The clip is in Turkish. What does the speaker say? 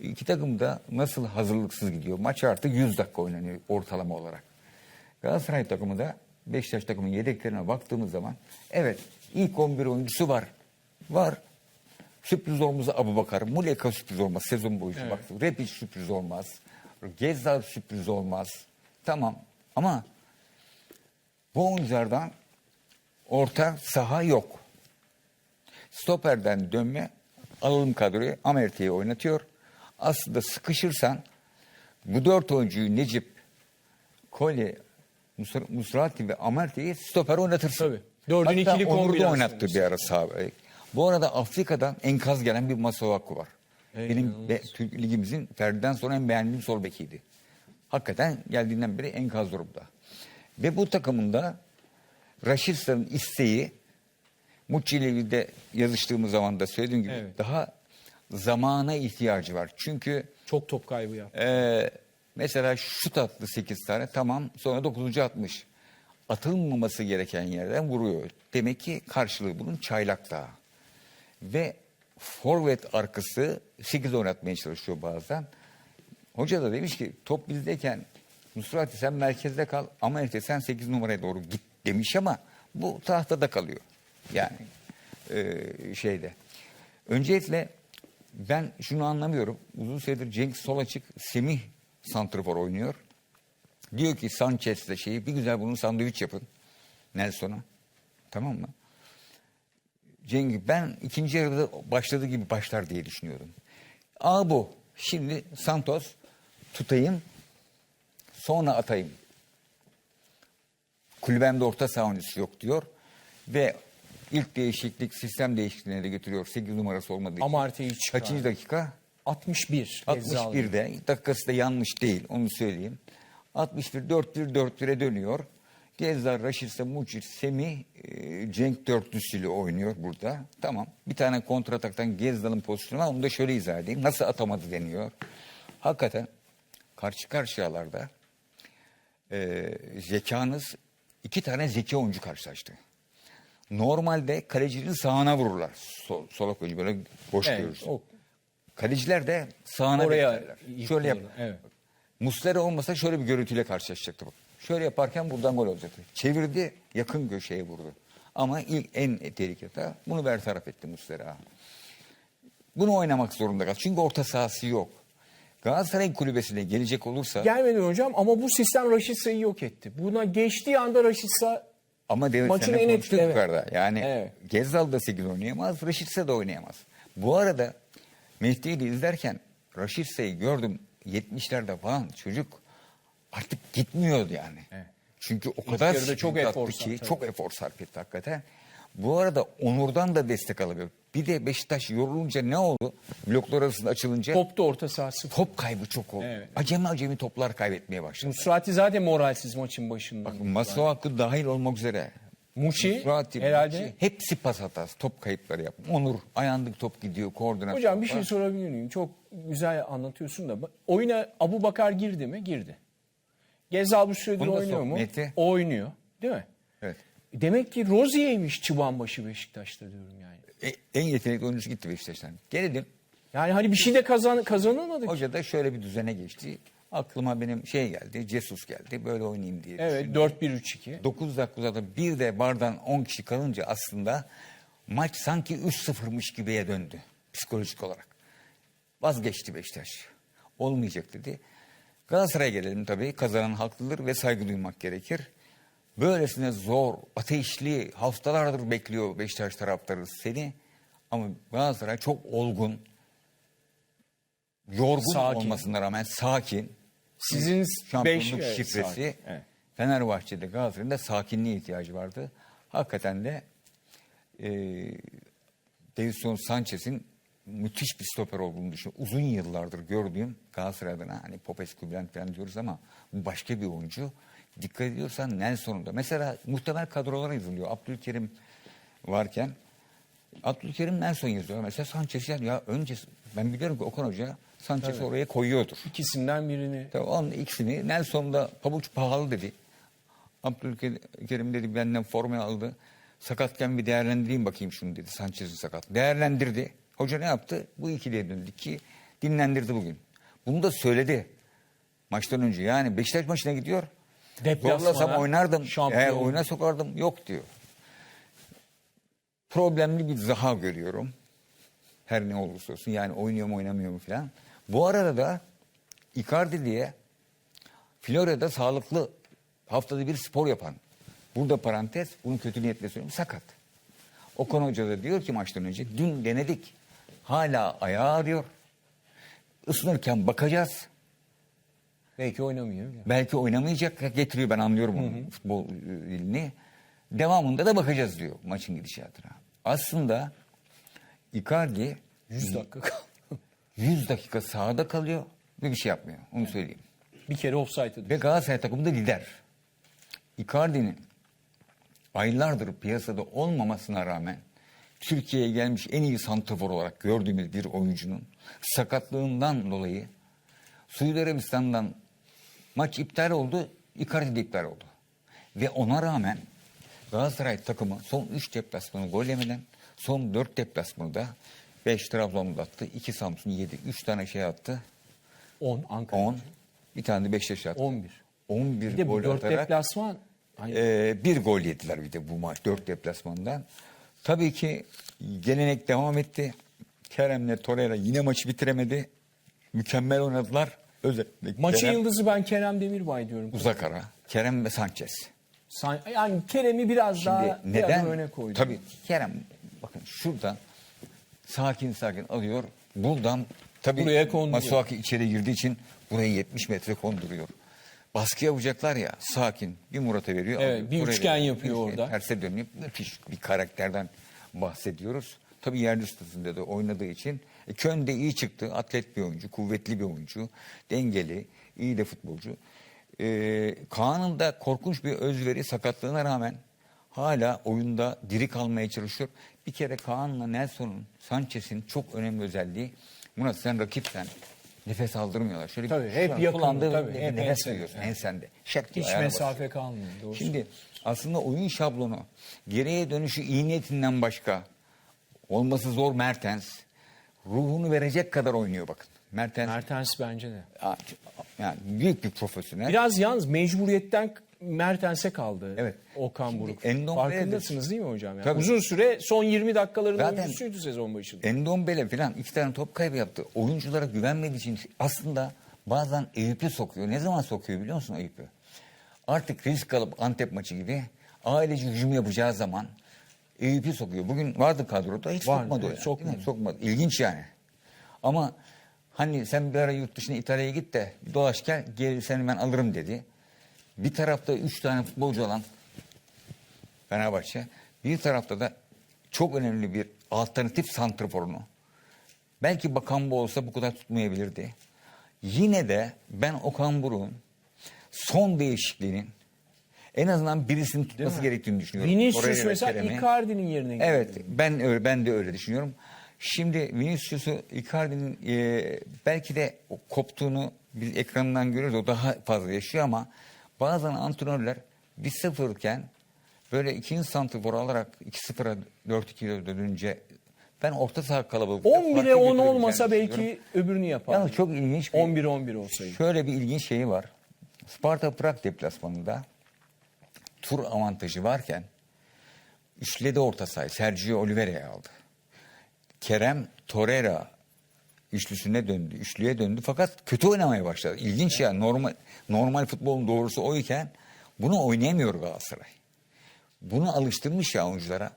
İki takım da nasıl hazırlıksız gidiyor? Maç artık 100 dakika oynanıyor ortalama olarak. Galatasaray takımı da Beşiktaş takımının yedeklerine baktığımız zaman evet ilk 11 oyuncusu var. Var. Sürpriz olmaz Abu Bakar. Muleka sürpriz olmaz sezon boyunca Evet. baktık. Repic sürpriz olmaz. Gezzal sürpriz olmaz. Tamam ama bu oyunculardan orta saha yok. Stoperden dönme alalım kadroyu Amerte'yi oynatıyor. Aslında sıkışırsan bu dört oyuncuyu Necip, Musra- Musrati ve Amerte'yi stoper oynatırsın. Tabii. Dördün Hatta ikili kombinasyon oynattı bir ara sağ. Bu arada Afrika'dan enkaz gelen bir Masuaku var. Ey, Benim be- Türk ligimizin Ferdi'den sonra en beğendiğim sol bekiydi. Hakikaten geldiğinden beri enkaz durumda. Ve bu takımında Raşitsa'nın isteği Mucci ile yazıştığımız zaman da söylediğim gibi Evet. daha zamana ihtiyacı var. Çünkü Çok top kaybı yaptı. ee, mesela şut attı 8 tane tamam sonra 9. atmış. Atılmaması gereken yerden vuruyor. Demek ki karşılığı bunun çaylak daha. Ve forvet arkası 8 oynatmaya çalışıyor bazen. Hoca da demiş ki top bizdeyken Nusrati sen merkezde kal ama işte sen 8 numaraya doğru git demiş ama bu tahtada kalıyor. Yani e, şeyde. Öncelikle ben şunu anlamıyorum. Uzun süredir Cenk sol açık Semih santrfor oynuyor. Diyor ki Sanchez'le şeyi bir güzel bunun sandviç yapın. Nelson'a. Tamam mı? Cengiz ben ikinci yarıda başladığı gibi başlar diye düşünüyordum. A bu. Şimdi Santos tutayım sonra atayım. Kulübemde orta saha yok diyor. Ve ilk değişiklik sistem değişikliğine de götürüyor. 8 numarası olmadığı için. Amartey'i çıkar. Kaçıncı dakika? 61. Gezzal. 61'de dakikası da yanlış değil onu söyleyeyim. 61 4-1 4-1'e dönüyor. Gezzar, Raşit'se Mucit, Semih, e, Cenk dörtlüsüyle oynuyor burada. Tamam. Bir tane kontrataktan Gezzal'ın pozisyonu var. Onu da şöyle izah edeyim. Nasıl atamadı deniyor. Hakikaten karşı karşıyalarda e, zekanız iki tane zeki oyuncu karşılaştı. Normalde kalecinin sağına vururlar. Sol, solak oyuncu böyle boş Evet, görürsün. o- Kaleciler de sağına Oraya beklerler. Şöyle yap. evet. Muslera olmasa şöyle bir görüntüyle karşılaşacaktı bu. Şöyle yaparken buradan gol olacaktı. Çevirdi, yakın köşeye vurdu. Ama ilk en tehlikeli bunu bertaraf etti Muslera. Bunu oynamak zorunda kaldı. Çünkü orta sahası yok. Galatasaray kulübesine gelecek olursa Gelmedi hocam ama bu sistem Raşitsa'yı yok etti. Buna geçtiği anda Raşitsa ama demin Maçın en etkili, yukarıda. Yani Evet. Gezzal da 8 oynayamaz, Raşitse de oynayamaz. Bu arada Mehdi'yi de izlerken Raşitse'yi gördüm 70'lerde falan çocuk artık gitmiyordu yani. Evet. Çünkü o kadar çok efor ki tabii. çok efor sarf etti hakikaten. Bu arada Onur'dan da destek alıyor. Bir de Beşiktaş yorulunca ne oldu? Bloklar arasında açılınca top, topta orta sahası. kaybı çok oldu. Evet. Acemi acemi toplar kaybetmeye başladı. Musrati zaten moralsiz maçın başında. Masa hakkı dahil olmak üzere. Muçi Murat, herhalde. Muçi, hepsi pas hatası. Top kayıpları yap. Onur ayağındaki top gidiyor koordinasyon. Hocam bir şey var. sorabilir miyim? Çok güzel anlatıyorsun da. Oyuna Abu Bakar girdi mi? Girdi. Gezal bu süredir Bunu da oynuyor sok, mu? Mete. Oynuyor. Değil mi? Evet. Demek ki Rozier'miş çıbanbaşı Beşiktaş'ta diyorum yani. E- en yetenekli oyuncusu gitti Beşiktaş'tan. Gelelim. Yani hani bir şey de kazan kazanamadık. Hoca da şöyle bir düzene geçti. Aklıma benim şey geldi. Jesus geldi. Böyle oynayayım diye. Evet düşündüm. 4-1-3-2. 9 dakikada bir de bardan 10 kişi kalınca aslında maç sanki 3-0'mış gibiye döndü psikolojik olarak. Vazgeçti Beşiktaş. Olmayacak dedi. Galatasaray'a gelelim tabii. Kazanan haklıdır ve saygı duymak gerekir. Böylesine zor, ateşli, haftalardır bekliyor Beşiktaş taraftarı seni. Ama Galatasaray çok olgun, yorgun Sakin. olmasına rağmen sakin. Sizin Şampiyonluk 5 şifresi Evet. Fenerbahçe'de Galatasaray'ın da sakinliğe ihtiyacı vardı. Hakikaten de e, Davison Sanchez'in müthiş bir stoper olduğunu düşünüyorum. Uzun yıllardır gördüğüm Galatasaray adına hani Popescu Bülent falan diyoruz ama başka bir oyuncu. Dikkat ediyorsan Nelson'un da. Mesela muhtemel kadrolara yazılıyor. Abdülkerim varken Abdülkerim Nelson yazıyor. Mesela Sanchez ya, ya önce ben biliyorum ki Okan Hoca Sanchez'i oraya koyuyordur. İkisinden birini. Tabii onun ikisini Nelson da pabuç pahalı dedi. Abdülkerim dedi benden formayı aldı. Sakatken bir değerlendireyim bakayım şunu dedi. Sanchez'in sakat. Değerlendirdi. Hoca ne yaptı? Bu ikiliye döndü ki dinlendirdi bugün. Bunu da söyledi maçtan önce. Yani Beşiktaş maçına gidiyor. Zorlasam oynardım. şampiyon. Eğer oyuna sokardım. Yok diyor. Problemli bir zaha görüyorum. Her ne olursa olsun. Yani oynuyor mu oynamıyor mu falan. Bu arada da Icardi diye Florya'da sağlıklı haftada bir spor yapan. Burada parantez bunu kötü niyetle söylüyorum sakat. Okan Hoca da diyor ki maçtan önce dün denedik. Hala ayağı ağrıyor. Isınırken bakacağız. Belki oynamıyor. Belki oynamayacak getiriyor ben anlıyorum onun futbol e, dilini. Devamında da bakacağız diyor maçın gidişatına. Aslında Icardi 100 dakika kaldı. 100 dakika sahada kalıyor ve bir şey yapmıyor. Onu söyleyeyim. Bir kere offside'ı Ve Galatasaray takımında lider. Icardi'nin aylardır piyasada olmamasına rağmen Türkiye'ye gelmiş en iyi santrafor olarak gördüğümüz bir oyuncunun sakatlığından dolayı Suudi Arabistan'dan maç iptal oldu, Icardi de iptal oldu. Ve ona rağmen Galatasaray takımı son 3 deplasmanı gol yemeden son 4 deplasmanı da 5 Trabzon'da attı, 2 Samsun yedi, 3 tane şey attı. 10 Ankara. 10. Bir tane de Beşiktaş attı. 11. 11 Bir de gol 4 atarak deplasman. Hani e, bir gol yediler bir de bu maç 4 deplasmandan. Tabii ki gelenek devam etti. Kerem'le Torreira yine maçı bitiremedi. Mükemmel oynadılar. Özellikle maçın Kerem, yıldızı ben Kerem Demirbay diyorum. uzak ara. Kerem ve Sanchez. San- Yani Kerem'i biraz daha Şimdi bir neden? adım öne koydu. Tabii Kerem bakın şuradan sakin sakin alıyor. Buradan tabii Buraya konduruyor. Masuaki içeri girdiği için buraya 70 metre konduruyor. Baskı yapacaklar ya sakin bir Murat'a veriyor. Evet, alıyor. bir Buraya üçgen veriyor. yapıyor Bir orada. Terse dönüyor. Müthiş bir karakterden bahsediyoruz. Tabii yerli statüsünde de oynadığı için. E, Kön de iyi çıktı. Atlet bir oyuncu, kuvvetli bir oyuncu. Dengeli, iyi de futbolcu. E, Kaan'ın da korkunç bir özveri sakatlığına rağmen hala oyunda diri kalmaya çalışıyor. Bir kere Kaan'la Nelson'un, Sanchez'in çok önemli özelliği. Murat sen rakipsen nefes aldırmıyorlar. Şöyle Tabii, bir- hep yakın, kullandığı tabii, hep nefes ensende. duyuyorsun Evet. ensende. Şak diye Hiç mesafe basıyor. kalmıyor. Şimdi aslında oyun şablonu geriye dönüşü iyi niyetinden başka olması zor Mertens. Ruhunu verecek kadar oynuyor bakın. Mertens Mertens bence de. yani büyük bir profesyonel. Biraz yalnız mecburiyetten Mertens'e kaldı. Evet. Okan Buruk. Endombele'dir. Farkındasınız değil mi hocam? Yani Tabii. Uzun süre son 20 dakikaların Zaten- oyuncusuydu sezon başında. Endombele falan iki tane top kaybı yaptı. Oyunculara güvenmediği için aslında bazen Eyüp'ü sokuyor. Ne zaman sokuyor biliyor musun Eyüp'ü? Artık risk alıp Antep maçı gibi ailece hücum yapacağı zaman Eyüp'ü sokuyor. Bugün vardı kadroda hiç Vardı, sokmadı. evet, sokmadı. Sokmadı. İlginç yani. Ama hani sen bir ara yurt dışına İtalya'ya git de dolaş gel, gel seni ben alırım dedi. Bir tarafta üç tane futbolcu olan Fenerbahçe. Bir tarafta da çok önemli bir alternatif santraforunu. Belki Bakan bu olsa bu kadar tutmayabilirdi. Yine de ben Okan Buruk'un son değişikliğinin en azından birisini tutması mi? gerektiğini düşünüyorum. Vinicius mesela. Icardi'nin yerine girdi. Evet ben ben de öyle düşünüyorum. Şimdi Vinicius'u Icardi'nin e, belki de koptuğunu biz ekranından görüyoruz. O daha fazla yaşıyor ama bazen antrenörler 1-0 iken böyle ikinci santifor alarak 2-0'a 4-2'ye dönünce ben orta saha kalabalık. 11'e 10 olmasa belki öbürünü yapar. Yalnız çok ilginç bir 11-11 olsaydı. Şöyle bir ilginç şeyi var. Sparta Prag deplasmanında tur avantajı varken üçledi orta sahayı. Sergio Oliveira'yı aldı. Kerem Torreira üçlüsüne döndü. Üçlüye döndü fakat kötü oynamaya başladı. İlginç ya. Normal normal futbolun doğrusu oyken bunu oynayamıyor Galatasaray. Bunu alıştırmış ya oyunculara.